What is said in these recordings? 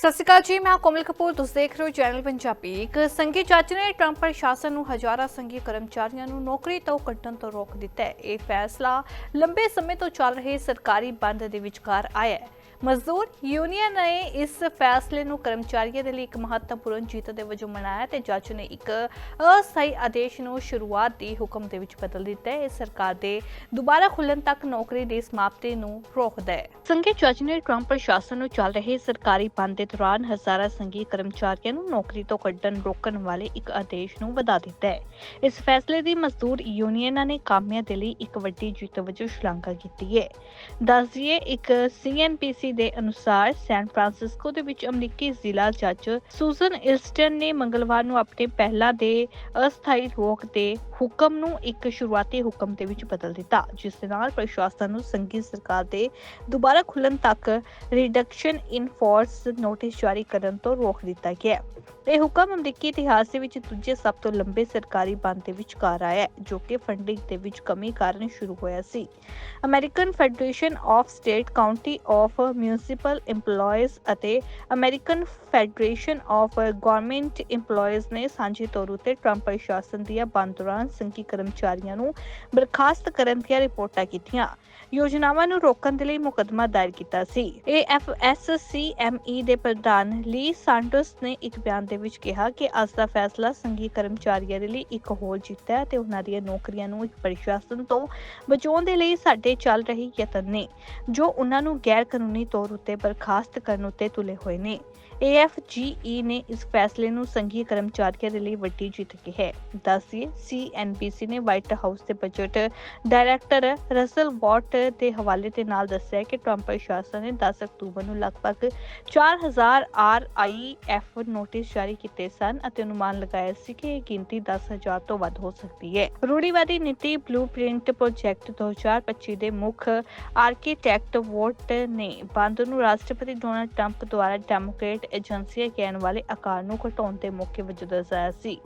ਸਤਿ ਸ਼੍ਰੀ ਅਕਾਲ ਜੀ, ਮੈਂ ਕੋਮਲ ਕਪੂਰ, ਤੁਸੀਂ ਦੇਖ ਰਹੇ ਹੋ ਚੈਨਲ ਪੰਜਾਬੀ। ਇੱਕ ਸੰਘੀ ਜੱਜ ਨੇ ਟਰੰਪ ਪ੍ਰਸ਼ਾਸਨ ਨੂੰ ਹਜ਼ਾਰਾਂ ਸੰਘੀ ਕਰਮਚਾਰੀਆਂ ਨੂੰ ਨੌਕਰੀ ਤੋਂ ਕੱਢਣ ਤੋਂ ਰੋਕ ਦਿੱਤਾ ਹੈ। ਇਹ ਫੈਸਲਾ ਲੰਬੇ ਸਮੇਂ ਤੋਂ ਚੱਲ ਰਹੇ ਸਰਕਾਰੀ ਬੰਦ ਦੇ ਵਿਚਕਾਰ ਆਇਆ ਹੈ। ਮਜ਼ਦੂਰ ਯੂਨੀਅਨ ਨੇ ਇਸ ਫੈਸਲੇ ਨੂੰ ਕਰਮਚਾਰੀਆਂ ਦੇ ਲਈ ਇੱਕ ਮਹੱਤਵਪੂਰਨ ਜਿੱਤ ਦੇ ਵਜੋਂ ਮਨਾਇਆ ਤੇ ਜੱਜ ਨੇ ਇੱਕ ਅਸਥਾਈ ਆਦੇਸ਼ ਨੂੰ ਸ਼ੁਰੂਆਤ ਦੀ ਹੁਕਮ ਦੇ ਵਿੱਚ ਬਦਲ ਦਿੱਤਾ ਹੈ। ਇਹ ਸਰਕਾਰ ਦੇ ਦੁਬਾਰਾ ਖੁੱਲਣ ਤੱਕ ਨੌਕਰੀ ਦੀ ਸਮਾਪਤੀ ਨੂੰ ਰੋਕਦਾ ਹੈ। ਸੰਘੀ ਜੱਜ ਨੇ ਟਰੰਪ ਪ੍ਰਸ਼ਾਸਨ ਨੂੰ ਚੱਲ ਰਹੇ ਸਰਕਾਰੀ ਬੰਦ ਦੇ ਦੌਰਾਨ ਹਜ਼ਾਰਾਂ ਸੰਘੀ ਕਰਮਚਾਰੀਆਂ ਨੂੰ ਨੌਕਰੀ ਤੋਂ ਕੱਢਣ, ਰੋਕਣ ਵਾਲੇ ਇੱਕ ਆਦੇਸ਼ ਨੂੰ ਵਧਾ ਦਿੱਤਾ ਹੈ। ਇਸ ਫੈਸਲੇ ਦੀ ਮਜ਼ਦੂਰ ਯੂਨੀਅਨਾਂ ਨੇ ਕਾਮਿਆਂ ਦੇ ਲਈ ਇੱਕ ਵੱਡੀ ਜੀਤ ਵਜੋਂ ਸ਼ਲਾਘਾ ਕੀਤੀ ਹੈ। ਦੱਸ ਦਈਏ, ਇੱਕ ਸੀਐਨਪੀਸੀ ਦੇ ਅਨੁਸਾਰ ਸੈਨ ਫਰਾਂਸਿਸਕੋ ਦੇ ਵਿੱਚ ਅਮਰੀਕੀ ਜ਼ਿਲ੍ਹਾ ਜੱਜ ਸੂਜ਼ਨ ਇਲਸਟਨ ਨੇ ਮੰਗਲਵਾਰ ਨੂੰ ਆਪਣੇ ਪਹਿਲਾਂ ਦੇ ਅਸਥਾਈ ਰੋਕ ਦੇ ਹੁਕਮ ਨੂੰ ਇੱਕ ਸ਼ੁਰੂਆਤੀ ਹੁਕਮ ਦੇ ਵਿੱਚ ਬਦਲ ਦਿੱਤਾ, ਜਿਸ ਦੇ ਨਾਲ ਪ੍ਰਸ਼ਾਸਨ ਨੂੰ ਸੰਘੀ ਸਰਕਾਰ ਦੇ ਦੁਬਾਰਾ ਖੁੱਲਣ ਤੱਕ ਰਿਡਕਸ਼ਨ ਇਨ ਫੋਰਸ ਨੋਟਿਸ ਜਾਰੀ ਕਰਨ ਤੋਂ ਰੋਕ ਦਿੱਤਾ ਗਿਆ। ਇਹ ਹੁਕਮ ਅਮਰੀਕੀ ਇਤਿਹਾਸ ਦੇ ਵਿੱਚ ਦੂਜੇ ਸਭ ਤੋਂ ਲੰਬੇ ਸਰਕਾਰੀ ਬੰਦ ਦੇ ਵਿਚਕਾਰ ਆਇਆ ਹੈ, ਜੋ ਕਿ ਫੰਡਿੰਗ ਦੇ ਵਿੱਚ ਕਮੀ ਕਾਰਨ ਸ਼ੁਰੂ ਹੋਇਆ ਸੀ। American Federation of State County of Municipal EMPLOYEES ਅਤੇ American Federation of Government EMPLOYEES ਨੇ ਸਾਂਝੇ ਤੌਰ ਉਤੇ ਟਰੰਪ ਪ੍ਰਸ਼ਾਸਨ ਦੀਆਂ ਬੰਦ ਦੌਰਾਨ ਸੰਘੀ ਕਰਮਚਾਰੀਆਂ ਨੂੰ ਬਰਖਾਸਤ ਕਰਨ ਦੀਆਂ ਰਿਪੋਰਟਾਂ ਕੀਤੀਆਂ। ਯੋਜਨਾਵਾਂ ਨੂੰ ਰੋਕਣ ਦੇ ਲਈ ਮੁਕੱਦਮਾ ਦਾਇਰ ਕੀਤਾ ਸੀ। AFSCME ਦੇ ਪ੍ਰਧਾਨ ਲੀ ਸਾਂਟੋਸ ਨੇ ਇੱਕ ਬਿਆਨ ਦੇ ਵਿੱਚ ਕਿਹਾ ਕਿ ਅੱਜ ਦਾ ਫੈਸਲਾ ਸੰਘੀ ਕਰਮਚਾਰੀਆਂ ਦੇ ਲਈ ਇੱਕ ਹੋਰ ਜਿੱਤ ਹੈ ਤੇ ਉਹਨਾਂ ਦੀਆਂ ਨੌਕਰੀਆਂ ਨੂੰ ਇੱਕ ਪ੍ਰਸ਼ਾਸਨ ਤੋਂ ਬਚਾਉਣ ਦੇ ਲਈ ਸਾਡੇ ਚੱਲ ਰਹੀ ਯਤਨ ਨੇ, ਜੋ ਉਹਨਾਂ ਨੂੰ ਗੈਰ ਕਾਨੂੰਨੀ ਤੌਰ ਉਤੇ ਬਰਖਾਸਤ ਕਰਨ ਉਤੇ ਤੁਲੇ ਹੋਏ ਨੇ। AFGE ਨੇ ਇਸ ਫੈਸਲੇ ਨੂੰ ਸੰਘੀ ਕਰਮਚਾਰੀਆਂ ਦੇ ਲਈ ਵੱਡੀ ਜਿੱਤ ਕਿਹਾ ਹੈ। ਦੱਸਿਏ CNBC ਨੇ ਵਾਈਟ ਹਾਊਸ ਦੇ ਬਜਟ ਡਾਇਰੈਕਟਰ ਰਸਲ ਵਾਟ ਦੇ ਹਵਾਲੇ ਦੇ ਨਾਲ ਦੱਸਿਆ ਕਿ ਟਰੰਪ ਪ੍ਰਸ਼ਾਸਨ ਨੇ 10 ਅਕਤੂਬਰ ਨੂੰ ਲਗਭਗ 4000 RIF ਨੋਟਿਸ ਜਾਰੀ ਕੀਤੇ ਸਨ ਅਤੇ ਅਨੁਮਾਨ ਲਗਾਇਆ ਸੀ ਕਿ ਇਹ ਗਿਣਤੀ 10000 ਤੋਂ ਵੱਧ ਹੋ ਸਕਦੀ ਹੈ। ਰੂੜੀਵਾਦੀ ਨੀਤੀ ਬਲੂਪ੍ਰਿੰਟ ਪ੍ਰੋਜੈਕਟ 2025 ਦੇ ਮੁੱਖ ਆਰਕੀਟੈਕਟ ਵੋਟ ਨੇ ਬੰਦ ਨੂੰ ਰਾਸ਼ਟਰਪਤੀ ਡੋਨਲਡ ਟਰੰਪ ਦੁਆਰਾ ਡੈਮੋਕ੍ਰੇਟ ਏਜੰਸੀਆਂ ਕਹਿਣ ਵਾਲੇ ਆਕਾਰ ਨੂੰ ਘਟਾਉਣ ਦੇ ਮੌਕੇ ਵਜੋਂ ਦਰਸਾਇਆ ਸੀ।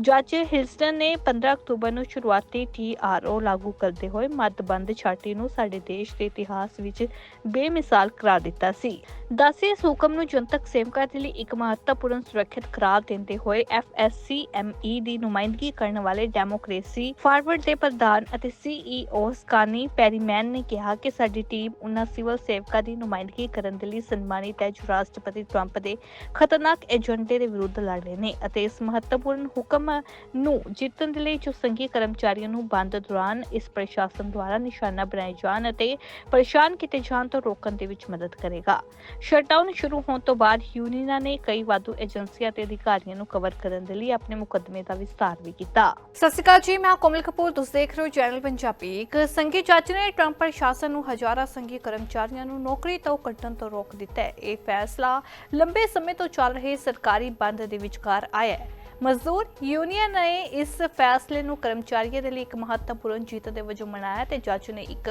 ਜੱਜ ਹਿਲਸਟਨ ਨੇ 15 ਅਕਤੂਬਰ ਨੂੰ ਸ਼ੁਰੂਆਤੀ TRO ਲਾਗੂ ਕਰਦੇ ਹੋਏ ਮੱਦਬੰਦ ਛਾਤੀ ਨੂੰ ਸਾਡੇ ਦੇਸ਼ ਦੇ ਇਤਿਹਾਸ ਵਿੱਚ ਬੇਮਿਸਾਲ ਕਰਾਰ ਦਿੱਤਾ ਸੀ। ਦੱਸੇ ਇਸ ਹੁਕਮ ਨੂੰ ਜਨਤਕ ਸੇਵਕਾਂ ਦੇ ਲਈ ਇੱਕ ਮਹੱਤਵਪੂਰਨ ਸੁਰੱਖਿਅਤ ਕਰਾਰ ਦਿੰਦੇ ਹੋਏ FSCME ਦੀ ਨੁਮਾਇੰਦਗੀ ਕਰਨ ਵਾਲੇ ਡੈਮੋਕ੍ਰੇਸੀ ਫਾਰਵਰਡ ਦੇ ਪ੍ਰਧਾਨ ਅਤੇ CEO ਸਕਾਨੀ ਪੈਰੀਮੈਨ ਨੇ ਕਿਹਾ ਕਿ ਸਾਡੀ ਟੀਮ ਉਹਨਾਂ ਸਿਵਲ ਸੇਵਕਾਂ ਦੀ ਨੁਮਾਇੰਦਗੀ ਕਰਨ ਦੇ ਲਈ ਸਨਮਾਨਿਤ ਹੈ ਜੋ ਰਾਸ਼ਟਰਪਤੀ ਟਰੰਪ ਦੇ ਖਤਰਨਾਕ ਏਜੰਡੇ ਦੇ ਵਿਰੁੱਧ ਲੜ ਰਹੇ ਨੇ ਅਤੇ ਇਸ ਮਹੱਤਵਪੂਰਨ ਹੁਕਮ ਨੂੰ ਜਿੱਤਣ ਦੇ ਲਈ ਜੋ ਸੰਘੀ ਕਰਮਚਾਰੀਆਂ ਨੂੰ ਬੰਦ ਦੌਰਾਨ ਇਸ ਪ੍ਰਸ਼ਾਸਨ ਦੁਆਰਾ ਨਿਸ਼ਾਨਾ ਬਣਾਏ ਜਾਣ ਅਤੇ ਪਰੇਸ਼ਾਨ ਕੀਤੇ ਜਾਣ ਤੋਂ ਰੋਕਣ ਦੇ ਵਿੱਚ ਮਦਦ ਕਰੇਗਾ। ਸ਼ਟਡਾਊਨ ਸ਼ੁਰੂ ਹੋਣ ਤੋਂ ਬਾਅਦ ਯੂਨੀਅਨਾਂ ਨੇ ਕਈ ਵਾਧੂ ਏਜੰਸੀਆਂ ਤੇ ਅਧਿਕਾਰੀਆਂ ਨੂੰ ਕਵਰ ਕਰਨ ਦੇ ਲਈ ਆਪਣੇ ਮੁਕੱਦਮੇ ਦਾ ਵਿਸਤਾਰ ਵੀ ਕੀਤਾ। ਸਤਿ ਸ਼੍ਰੀ ਅਕਾਲ ਜੀ, ਮੈਂ ਕੋਮਲ ਕਪੂਰ। ਤੁਸੀਂ ਦੇਖ ਰਹੇ ਹੋ ਚੈਨਲ ਪੰਜਾਬੀ। ਇੱਕ ਸੰਘੀ ਜੱਜ ਨੇ ਟਰੰਪ ਪ੍ਰਸ਼ਾਸਨ ਨੂੰ ਹਜ਼ਾਰਾਂ ਸੰਘੀ ਕਰਮਚਾਰੀਆਂ ਨੂੰ ਨੌਕਰੀ ਤੋਂ ਕੱਢਣ ਤੋਂ ਰੋਕ ਦਿੱਤਾ ਹੈ। ਇਹ ਫੈਸਲਾ ਲੰਬੇ ਸਮੇਂ ਤੋਂ ਚੱਲ ਰਹੇ ਸਰਕਾਰੀ ਬੰਦ ਦੇ ਵਿਚਕਾਰ ਆਇਆ ਹੈ। ਮਜ਼ਦੂਰ ਯੂਨੀਅਨ ਨੇ ਇਸ ਫੈਸਲੇ ਨੂੰ ਕਰਮਚਾਰੀਆਂ ਦੇ ਲਈ ਇੱਕ ਮਹੱਤਵਪੂਰਨ ਜਿੱਤ ਦੇ ਵਜੋਂ ਮਨਾਇਆ ਤੇ ਜੱਜ ਨੇ ਇੱਕ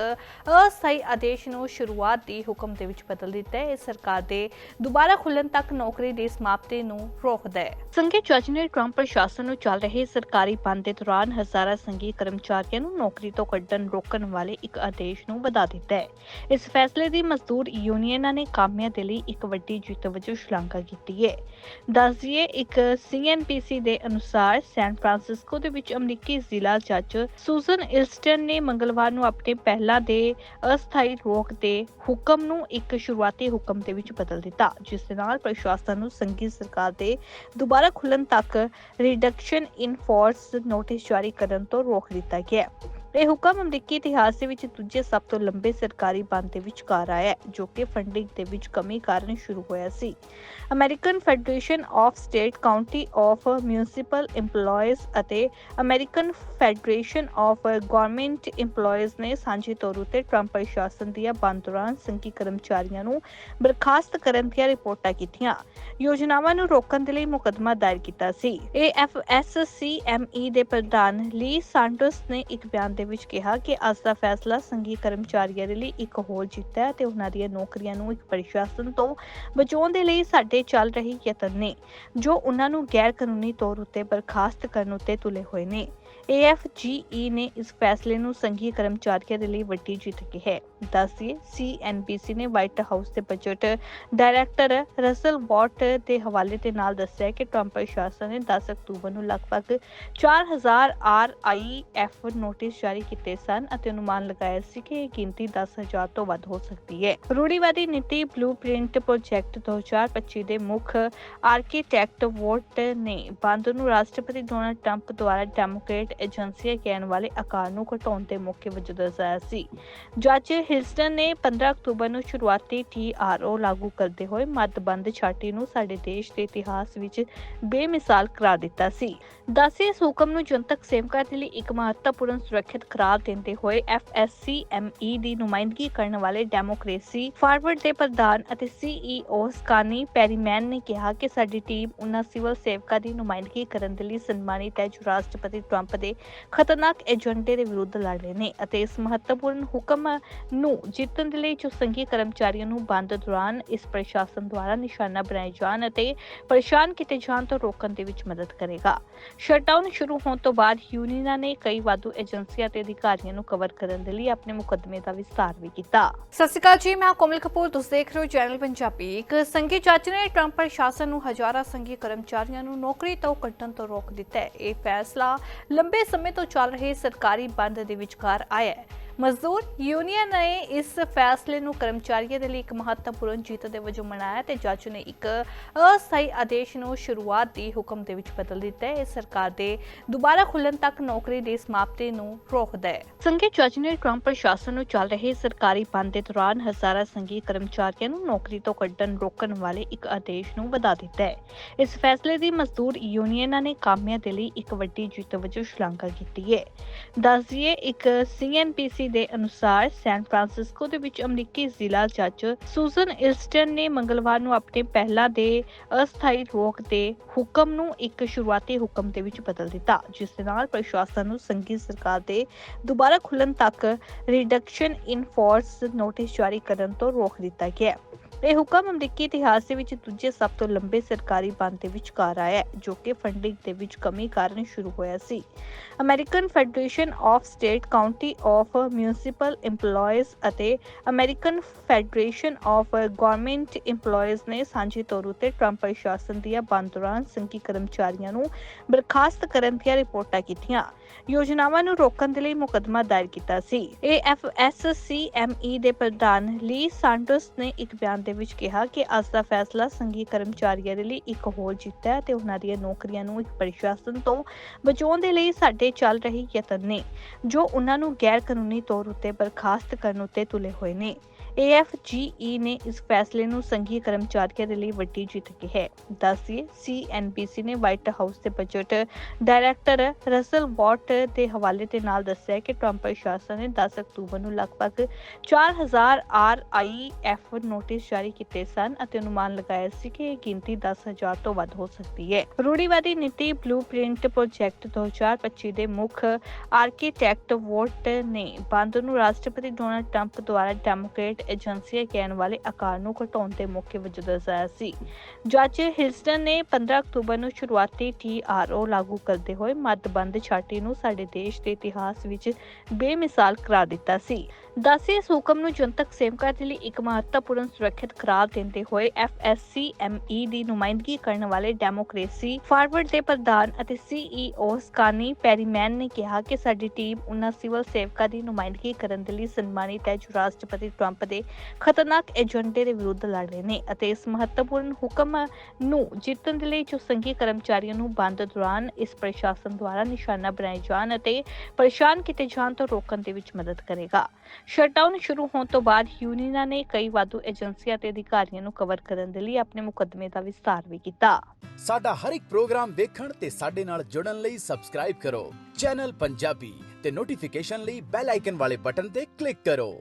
ਅਸਥਾਈ ਆਦੇਸ਼ ਨੂੰ ਸ਼ੁਰੂਆਤ ਦੀ ਹੁਕਮ ਦੇ ਵਿੱਚ ਬਦਲ ਦਿੱਤਾ ਹੈ। ਇਹ ਸਰਕਾਰ ਦੇ ਦੁਬਾਰਾ ਖੁੱਲਣ ਤੱਕ ਨੌਕਰੀ ਦੀ ਸਮਾਪਤੀ ਨੂੰ ਰੋਕਦਾ ਹੈ। ਸੰਘੀ ਜੱਜ ਨੇ ਟਰੰਪ ਪ੍ਰਸ਼ਾਸਨ ਨੂੰ ਚੱਲ ਰਹੇ ਸਰਕਾਰੀ ਬੰਦ ਦੇ ਦੌਰਾਨ ਹਜ਼ਾਰਾਂ ਸੰਘੀ ਕਰਮਚਾਰੀਆਂ ਨੂੰ ਨੌਕਰੀ ਤੋਂ ਕੱਢਣ, ਰੋਕਣ ਵਾਲੇ ਇੱਕ ਆਦੇਸ਼ ਨੂੰ ਵਧਾ ਦਿੱਤਾ ਹੈ। ਇਸ ਫੈਸਲੇ ਦੀ ਮਜ਼ਦੂਰ ਯੂਨੀਅਨਾਂ ਨੇ ਕਾਮਿਆਂ ਦੇ ਲਈ ਇੱਕ ਵੱਡੀ ਜਿੱਤ ਵਜੋਂ ਸ਼ਲਾਘਾ ਕੀਤੀ ਹੈ। ਦੱਸ ਦਈਏ, ਇੱਕ ਸੀਐਨਪੀਸੀ ਦੇ ਅਨੁਸਾਰ ਸੈਨ ਫਰਾਂਸਿਸਕੋ ਦੇ ਵਿੱਚ ਅਮਰੀਕੀ ਜ਼ਿਲ੍ਹਾ ਜੱਜ ਸੂਜ਼ਨ ਇਲਸਟਨ ਨੇ ਮੰਗਲਵਾਰ ਨੂੰ ਆਪਣੇ ਪਹਿਲਾਂ ਦੇ ਅਸਥਾਈ ਰੋਕ ਦੇ ਹੁਕਮ ਨੂੰ ਇੱਕ ਸ਼ੁਰੂਆਤੀ ਹੁਕਮ ਦੇ ਵਿੱਚ ਬਦਲ ਦਿੱਤਾ, ਜਿਸ ਦੇ ਨਾਲ ਪ੍ਰਸ਼ਾਸਨ ਨੂੰ ਸੰਘੀ ਸਰਕਾਰ ਦੇ ਦੁਬਾਰਾ ਖੁੱਲਣ ਤੱਕ ਰਿਡਕਸ਼ਨ ਇਨ ਫੋਰਸ ਨੋਟਿਸ ਜਾਰੀ ਕਰਨ ਤੋਂ ਰੋਕ ਦਿੱਤਾ ਗਿਆ। ਇਹ ਹੁਕਮ ਅਮਰੀਕੀ ਇਤਿਹਾਸ ਦੇ ਵਿੱਚ ਦੂਜੇ ਸਭ ਤੋਂ ਲੰਬੇ ਸਰਕਾਰੀ ਬੰਦ ਦੇ ਵਿਚਕਾਰ ਆਇਆ ਹੈ, ਜੋ ਕਿ ਫੰਡਿੰਗ ਦੇ ਵਿੱਚ ਕਮੀ ਕਾਰਨ ਸ਼ੁਰੂ ਹੋਇਆ ਸੀ। American Federation of State County of Municipal EMPLOYEES ਅਤੇ American Federation of Government EMPLOYEES ਨੇ ਸਾਂਝੇ ਤੌਰ ਉਤੇ ਟਰੰਪ ਪ੍ਰਸ਼ਾਸਨ ਦੀਆਂ ਬੰਦ ਦੌਰਾਨ ਸੰਘੀ ਕਰਮਚਾਰੀਆਂ ਨੂੰ ਬਰਖਾਸਤ ਕਰਨ ਦੀਆਂ ਰਿਪੋਰਟਾਂ ਕੀਤੀਆਂ। ਯੋਜਨਾਵਾਂ ਨੂੰ ਰੋਕਣ ਦੇ ਲਈ ਮੁਕੱਦਮਾ ਦਾਇਰ ਕੀਤਾ ਸੀ। AFSCME ਦੇ ਪ੍ਰਧਾਨ ਲੀ ਸਾਂਟੋਸ ਨੇ ਇੱਕ ਬਿਆਨ ਦੇ ਵਿੱਚ ਕਿਹਾ ਕਿ ਅੱਜ ਦਾ ਫੈਸਲਾ ਸੰਘੀ ਕਰਮਚਾਰੀਆਂ ਦੇ ਲਈ ਇੱਕ ਹੋਰ ਜਿੱਤ ਹੈ ਤੇ ਉਹਨਾਂ ਦੀਆਂ ਨੌਕਰੀਆਂ ਨੂੰ ਇੱਕ ਪ੍ਰਸ਼ਾਸਨ ਤੋਂ ਬਚਾਉਣ ਦੇ ਲਈ ਸਾਡੇ ਚੱਲ ਰਹੇ ਯਤਨ ਨੇ, ਜੋ ਉਹਨਾਂ ਨੂੰ ਗੈਰ ਕਾਨੂੰਨੀ ਤੌਰ ਉੱਤੇ ਬਰਖਾਸਤ ਕਰਨ ਉੱਤੇ ਤੁਲੇ ਹੋਏ ਨੇ। AFGE ਨੇ ਇਸ ਫੈਸਲੇ ਨੂੰ ਸੰਘੀ ਕਰਮਚਾਰੀਆਂ ਦੇ ਲਈ ਵੱਡੀ ਜਿੱਤ ਕਿਹਾ ਹੈ। ਦੱਸਿए ਸੀਐਨਬੀਸੀ ਨੇ ਵਾਈਟ ਹਾਊਸ ਦੇ ਬਜਟ ਡਾਇਰੈਕਟਰ ਰਸਲ ਵਾਟ ਦੇ ਹਵਾਲੇ ਦੇ ਨਾਲ ਦੱਸਿਆ ਕਿ ਟਰੰਪ ਪ੍ਰਸ਼ਾਸਨ ਨੇ 10 ਅਕਤੂਬਰ ਨੂੰ ਲਗਭਗ 4000 ਆਰਆਈਐਫ ਨੋਟਿਸ ਜਾਰੀ ਕੀਤੇ ਸਨ ਅਤੇ ਅਨੁਮਾਨ ਲਗਾਇਆ ਸੀ ਕਿ ਇਹ ਗਿਣਤੀ 10000 ਤੋਂ ਵੱਧ ਹੋ ਸਕਦੀ ਹੈ। ਰੂੜੀਵਾਦੀ ਨੀਤੀ ਬਲੂਪ੍ਰਿੰਟ ਪ੍ਰੋਜੈਕਟ 2025 ਦੇ ਮੁੱਖ ਆਰਕੀਟੈਕਟ ਵੋਟ ਨੇ ਬੰਦ ਨੂੰ ਰਾਸ਼ਟਰਪਤੀ ਡੋਨਾਲਡ ਟਰੰਪ ਦੁਆਰਾ ਡੈਮੋਕ੍ਰੇਟ ਏਜੰਸੀਆਂ ਕਹਿਣ ਵਾਲੇ ਆਕਾਰ ਨੂੰ ਘਟਾਉਣ ਦੇ ਮੌਕੇ ਵਜੋਂ ਦਰਸਾਇਆ ਸੀ। ਜੱਜ ਹਿਲਸਟਨ ਨੇ 15 ਅਕਤੂਬਰ ਨੂੰ ਸ਼ੁਰੂਆਤੀ ਟੀਆਰਓ ਲਾਗੂ ਕਰਦੇ ਹੋਏ ਮੱਦਬੰਦ ਛਾਟੀ ਨੂੰ ਸਾਡੇ ਦੇਸ਼ ਦੇ ਇਤਿਹਾਸ ਵਿੱਚ ਬੇਮਿਸਾਲ ਕਰਾਰ ਦਿੱਤਾ ਸੀ। ਦੱਸੇ ਇਸ ਹੁਕਮ ਨੂੰ ਜਨਤਕ ਸੇਵਕਾਂ ਦੇ ਲਈ ਇੱਕ ਮਹੱਤਵਪੂਰਨ ਸੁਰੱਖਿਅਤ ਕਰਾਰ ਦਿੰਦੇ ਹੋਏ ਐਫਐਸਸੀਐਮਈ ਦੀ ਨੁਮਾਇੰਦਗੀ ਕਰਨ ਵਾਲੇ ਡੈਮੋਕ੍ਰੇਸੀ ਫਾਰਵਰਡ ਦੇ ਪ੍ਰਧਾਨ ਅਤੇ ਸੀਈਓ ਸਕਾਨੀ ਪੈਰੀਮੈਨ ਨੇ ਕਿਹਾ ਕਿ ਸਾਡੀ ਟੀਮ ਉਹਨਾਂ ਸਿਵਲ ਸੇਵਕਾਂ ਦੀ ਨੁਮਾਇੰਦਗੀ ਕਰਨ ਦੇ ਲਈ ਸਨਮਾਨਿਤ ਹੈ ਜੋ ਰਾਸ਼ਟਰਪਤੀ ਟਰੰਪ ਦੇ ਖਤਰਨਾਕ ਏਜੰਡੇ ਦੇ ਵਿਰੁੱਧ ਲੜ ਰਹੇ ਨੇ ਅਤੇ ਇਸ ਮਹੱਤਵਪੂਰਨ ਹੁਕਮ ਨੂੰ ਜਿੱਤਣ ਦੇ ਲਈ ਜੋ ਸੰਘੀ ਕਰਮਚਾਰੀਆਂ ਨੂੰ ਬੰਦ ਦੌਰਾਨ ਇਸ ਪ੍ਰਸ਼ਾਸਨ ਦੁਆਰਾ ਨਿਸ਼ਾਨਾ ਬਣਾਏ ਜਾਣ ਅਤੇ ਪਰੇਸ਼ਾਨ ਕੀਤੇ ਜਾਣ ਤੋਂ ਰੋਕਣ ਦੇ ਵਿੱਚ ਮਦਦ ਕਰੇਗਾ। ਸ਼ਟਡਾਊਨ ਸ਼ੁਰੂ ਹੋਣ ਤੋਂ ਬਾਅਦ ਯੂਨੀਅਨਾਂ ਨੇ ਕਈ ਵਾਧੂ ਏਜੰਸੀਆਂ ਤੇ ਅਧਿਕਾਰੀਆਂ ਨੂੰ ਕਵਰ ਕਰਨ ਦੇ ਲਈ ਆਪਣੇ ਮੁਕੱਦਮੇ ਦਾ ਵਿਸਤਾਰ ਵੀ ਕੀਤਾ। ਸਤਿ ਸ਼੍ਰੀ ਅਕਾਲ ਜੀ, ਮੈਂ ਕੋਮਲ ਕਪੂਰ। ਤੁਸੀਂ ਦੇਖ ਰਹੇ ਹੋ ਚੈਨਲ ਪੰਜਾਬੀ। ਇੱਕ ਸੰਘੀ ਜੱਜ ਨੇ ਟਰੰਪ ਪ੍ਰਸ਼ਾਸਨ ਨੂੰ ਹਜ਼ਾਰਾਂ ਸੰਘੀ ਕਰਮਚਾਰੀਆਂ ਨੂੰ ਨੌਕਰੀ ਤੋਂ ਕੱਢਣ ਤੋਂ ਰੋਕ ਦਿੱਤਾ ਹੈ। ਇਹ ਫੈਸਲਾ ਲੰਬੇ ਸਮੇਂ ਤੋਂ ਚੱਲ ਰਹੇ ਸਰਕਾਰੀ ਬੰਦ ਦੇ ਵਿਚਕਾਰ ਆਇਆ ਹੈ। ਮਜ਼ਦੂਰ ਯੂਨੀਅਨ ਨੇ ਇਸ ਫੈਸਲੇ ਨੂੰ ਕਰਮਚਾਰੀਆਂ ਦੇ ਲਈ ਇੱਕ ਮਹੱਤਵਪੂਰਨ ਜਿੱਤ ਦੇ ਵਜੋਂ ਮਨਾਇਆ ਤੇ ਜੱਜ ਨੇ ਇੱਕ ਅਸਥਾਈ ਆਦੇਸ਼ ਨੂੰ ਸ਼ੁਰੂਆਤ ਦੀ ਹੁਕਮ ਦੇ ਵਿੱਚ ਬਦਲ ਦਿੱਤਾ ਹੈ। ਇਹ ਸਰਕਾਰ ਦੇ ਦੁਬਾਰਾ ਖੁੱਲਣ ਤੱਕ ਨੌਕਰੀ ਦੀ ਸਮਾਪਤੀ ਨੂੰ ਰੋਕਦਾ ਹੈ। ਸੰਘੀ ਜੱਜ ਨੇ ਟਰੰਪ ਪ੍ਰਸ਼ਾਸਨ ਨੂੰ ਚੱਲ ਰਹੇ ਸਰਕਾਰੀ ਬੰਦ ਦੇ ਦੌਰਾਨ ਹਜ਼ਾਰਾਂ ਸੰਘੀ ਕਰਮਚਾਰੀਆਂ ਨੂੰ ਨੌਕਰੀ ਤੋਂ ਕੱਢਣ, ਰੋਕਣ ਵਾਲੇ ਇੱਕ ਆਦੇਸ਼ ਨੂੰ ਵਧਾ ਦਿੱਤਾ ਹੈ। ਇਸ ਫੈਸਲੇ ਦੀ ਮਜ਼ਦੂਰ ਯੂਨੀਅਨਾਂ ਨੇ ਕਾਮਿਆਂ ਦੇ ਲਈ ਇੱਕ ਵੱਡੀ ਜਿੱਤ ਵਜੋਂ ਸ਼ਲਾਘਾ ਕੀਤੀ ਹੈ। ਦੱਸਦੀਏ ਇੱਕ ਸੀਐਨਪੀਸੀ ਦੇ ਅਨੁਸਾਰ ਸੈਨ ਫਰਾਂਸਿਸਕੋ ਦੇ ਵਿੱਚ ਅਮਰੀਕੀ ਜ਼ਿਲ੍ਹਾ ਜੱਜ ਸੂਜ਼ਨ ਇਲਸਟਨ ਨੇ ਮੰਗਲਵਾਰ ਨੂੰ ਆਪਣੇ ਪਹਿਲਾ ਦੇ ਅਸਥਾਈ ਰੋਕ ਦੇ ਹੁਕਮ ਨੂੰ ਇੱਕ ਸ਼ੁਰੂਆਤੀ ਹੁਕਮ ਦੇ ਵਿੱਚ ਬਦਲ ਦਿੱਤਾ, ਜਿਸ ਦੇ ਨਾਲ ਪ੍ਰਸ਼ਾਸਨ ਨੂੰ ਸੰਘੀ ਸਰਕਾਰ ਦੇ ਦੁਬਾਰਾ ਖੁੱਲਣ ਤੱਕ ਰਿਡਕਸ਼ਨ ਇਨ ਫੋਰਸ ਨੋਟਿਸ ਜਾਰੀ ਕਰਨ ਤੋਂ ਰੋਕ ਦਿੱਤਾ ਗਿਆ। ਇਹ ਹੁਕਮ ਅਮਰੀਕੀ ਇਤਿਹਾਸ ਦੇ ਵਿੱਚ ਦੂਜੇ ਸਭ ਤੋਂ ਲੰਬੇ ਸਰਕਾਰੀ ਬੰਦ ਦੇ ਵਿਚਕਾਰ ਆਇਆ ਜੋ ਕਿ ਫੰਡਿੰਗ ਦੇ ਵਿੱਚ ਕਮੀ ਕਾਰਨ ਸ਼ੁਰੂ ਹੋਇਆ ਸੀ। American Federation of State County of Municipal EMPLOYEES ਅਤੇ American Federation of Government EMPLOYEES ਨੇ ਸਾਂਝੇ ਤੌਰ ਉਤੇ ਟਰੰਪ ਪ੍ਰਸ਼ਾਸਨ ਦੀਆਂ ਬੰਦ ਦੌਰਾਨ ਸੰਘੀ ਕਰਮਚਾਰੀਆਂ ਨੂੰ ਬਰਖਾਸਤ ਕਰਨ ਦੀਆਂ ਰਿਪੋਰਟਾਂ ਕੀਤੀਆਂ। ਯੋਜਨਾਵਾਂ ਨੂੰ ਰੋਕਣ ਦੇ ਲਈ ਮੁਕੱਦਮਾ ਦਾਇਰ ਕੀਤਾ ਸੀ। AFSCME ਦੇ ਪ੍ਰਧਾਨ ਲੀ ਸਾਂਟੋਸ ਨੇ ਇੱਕ ਬਿਆਨ ਦੇ ਵਿੱਚ ਕਿਹਾ ਕਿ ਅੱਜ ਦਾ ਫੈਸਲਾ ਸੰਘੀ ਕਰਮਚਾਰੀਆਂ ਦੇ ਲਈ ਇੱਕ ਹੋਰ ਜਿੱਤ ਹੈ ਤੇ ਉਹਨਾਂ ਦੀਆਂ ਨੌਕਰੀਆਂ ਨੂੰ ਇੱਕ ਪ੍ਰਸ਼ਾਸਨ ਤੋਂ ਬਚਾਉਣ ਦੇ ਲਈ ਸਾਡੇ ਚੱਲ ਰਹੇ ਯਤਨ ਨੇ, ਜੋ ਉਹਨਾਂ ਨੂੰ ਗੈਰ ਕਾਨੂੰਨੀ ਤੌਰ ਉੱਤੇ ਬਰਖਾਸਤ ਕਰਨ ਉੱਤੇ ਤੁਲੇ ਹੋਏ ਨੇ। AFGE ਨੇ ਇਸ ਫੈਸਲੇ ਨੂੰ ਸੰਘੀ ਕਰਮਚਾਰੀਆਂ ਦੇ ਲਈ ਵੱਡੀ ਜਿੱਤ ਕਿਹਾ ਹੈ। ਦੱਸਿए ਸੀਐਨਬੀਸੀ ਨੇ ਵਾਈਟ ਹਾਊਸ ਦੇ ਬਜਟ ਡਾਇਰੈਕਟਰ ਰਸਲ ਵਾਟ ਦੇ ਹਵਾਲੇ ਦੇ ਨਾਲ ਦੱਸਿਆ ਕਿ ਟਰੰਪ ਪ੍ਰਸ਼ਾਸਨ ਨੇ 10 ਅਕਤੂਬਰ ਨੂੰ ਲਗਭਗ 4000 ਆਰਆਈਐਫ ਨੋਟਿਸ ਜਾਰੀ ਕੀਤੇ ਸਨ ਅਤੇ ਅਨੁਮਾਨ ਲਗਾਇਆ ਸੀ ਕਿ ਇਹ ਗਿਣਤੀ 10000 ਤੋਂ ਵੱਧ ਹੋ ਸਕਦੀ ਹੈ। ਰੂੜੀਵਾਦੀ ਨੀਤੀ ਬਲੂਪ੍ਰਿੰਟ ਪ੍ਰੋਜੈਕਟ 2025 ਦੇ ਮੁੱਖ ਆਰਕੀਟੈਕਟ ਵੋਟ ਨੇ ਬੰਦ ਨੂੰ ਰਾਸ਼ਟਰਪਤੀ ਡੋਨਲਡ ਟਰੰਪ ਦੁਆਰਾ ਡੈਮੋਕ੍ਰੇਟ ਏਜੰਸੀਆਂ ਕਹਿਣ ਵਾਲੇ ਆਕਾਰ ਨੂੰ ਘਟਾਉਣ ਦੇ ਮੌਕੇ ਵਜੋਂ ਦਰਸਾਇਆ ਸੀ। ਜੱਜ ਹਿਲਸਟਨ ਨੇ 15 ਅਕਤੂਬਰ ਨੂੰ ਸ਼ੁਰੂਆਤੀ ਟੀਆਰਓ ਲਾਗੂ ਕਰਦੇ ਹੋਏ ਮੱਦਬੰਦ ਛਾਟੀ ਨੂੰ ਸਾਡੇ ਦੇਸ਼ ਦੇ ਇਤਿਹਾਸ ਵਿੱਚ ਬੇਮਿਸਾਲ ਕਰਾਰ ਦਿੱਤਾ ਸੀ। ਦੱਸੇ ਇਸ ਹੁਕਮ ਨੂੰ ਜਨਤਕ ਸੇਵਕਾਂ ਦੇ ਲਈ ਇੱਕ ਮਹੱਤਵਪੂਰਨ ਸੁਰੱਖਿਅਤ ਕਰਾਰ ਦਿੰਦੇ ਹੋਏ ਐਫਐਸਸੀਐਮਈ ਦੀ ਨੁਮਾਇੰਦਗੀ ਕਰਨ ਵਾਲੇ ਡੈਮੋਕ੍ਰੇਸੀ ਫਾਰਵਰਡ ਦੇ ਪ੍ਰਧਾਨ ਅਤੇ ਸੀਈਓ ਸਕਾਨੀ ਪੈਰੀਮੈਨ ਨੇ ਕਿਹਾ ਕਿ ਸਾਡੀ ਟੀਮ ਉਹਨਾਂ ਸਿਵਲ ਸੇਵਕਾਂ ਦੀ ਨੁਮਾਇੰਦਗੀ ਕਰਨ ਦੇ ਲਈ ਸਨਮਾਨਿਤ ਹੈ, ਜੋ ਰਾਸ਼ਟਰਪਤੀ ਟਰੰਪ ਦੇ ਖਤਰਨਾਕ ਏਜੰਡੇ ਦੇ ਵਿਰੁੱਧ ਲੜ ਰਹੇ ਨੇ ਅਤੇ ਇਸ ਮਹੱਤਵਪੂਰਨ ਹੁਕਮ ਨੂੰ ਜਿੱਤਣ ਦੇ ਲਈ ਜੋ ਸੰਘੀ ਕਰਮਚਾਰੀਆਂ ਨੂੰ ਬੰਦ ਦੌਰਾਨ ਇਸ ਪ੍ਰਸ਼ਾਸਨ ਦੁਆਰਾ ਨਿਸ਼ਾਨਾ ਬਣਾਏ ਜਾਣ ਅਤੇ ਪਰੇਸ਼ਾਨ ਕੀਤੇ ਜਾਣ ਤੋਂ ਰੋਕਣ ਦੇ ਵਿੱਚ ਮਦਦ ਕਰੇਗਾ। ਸ਼ਟਡਾਊਨ ਸ਼ੁਰੂ ਹੋਣ ਤੋਂ ਬਾਅਦ ਯੂਨੀਅਨਾਂ ਨੇ ਕਈ ਵਾਧੂ ਏਜੰਸੀਆਂ ਤੇ ਅਧਿਕਾਰੀਆਂ ਨੂੰ ਕਵਰ ਕਰਨ ਦੇ ਲਈ ਆਪਣੇ ਮੁਕੱਦਮੇ ਦਾ ਵਿਸਤਾਰ ਵੀ ਕੀਤਾ। ਸਾਡਾ ਹਰ ਇੱਕ ਪ੍ਰੋਗਰਾਮ ਦੇਖਣ ਤੇ ਸਾਡੇ ਨਾਲ ਜੁੜਨ ਲਈ ਸਬਸਕ੍ਰਾਈਬ ਕਰੋ। ਚੈਨਲ ਪੰਜਾਬੀ ਤੇ ਨੋਟੀਫਿਕੇਸ਼ਨ ਲਈ ਬੈਲ ਆਈਕਨ ਵਾਲੇ ਬਟਨ ਤੇ ਕਲਿੱਕ ਕਰੋ।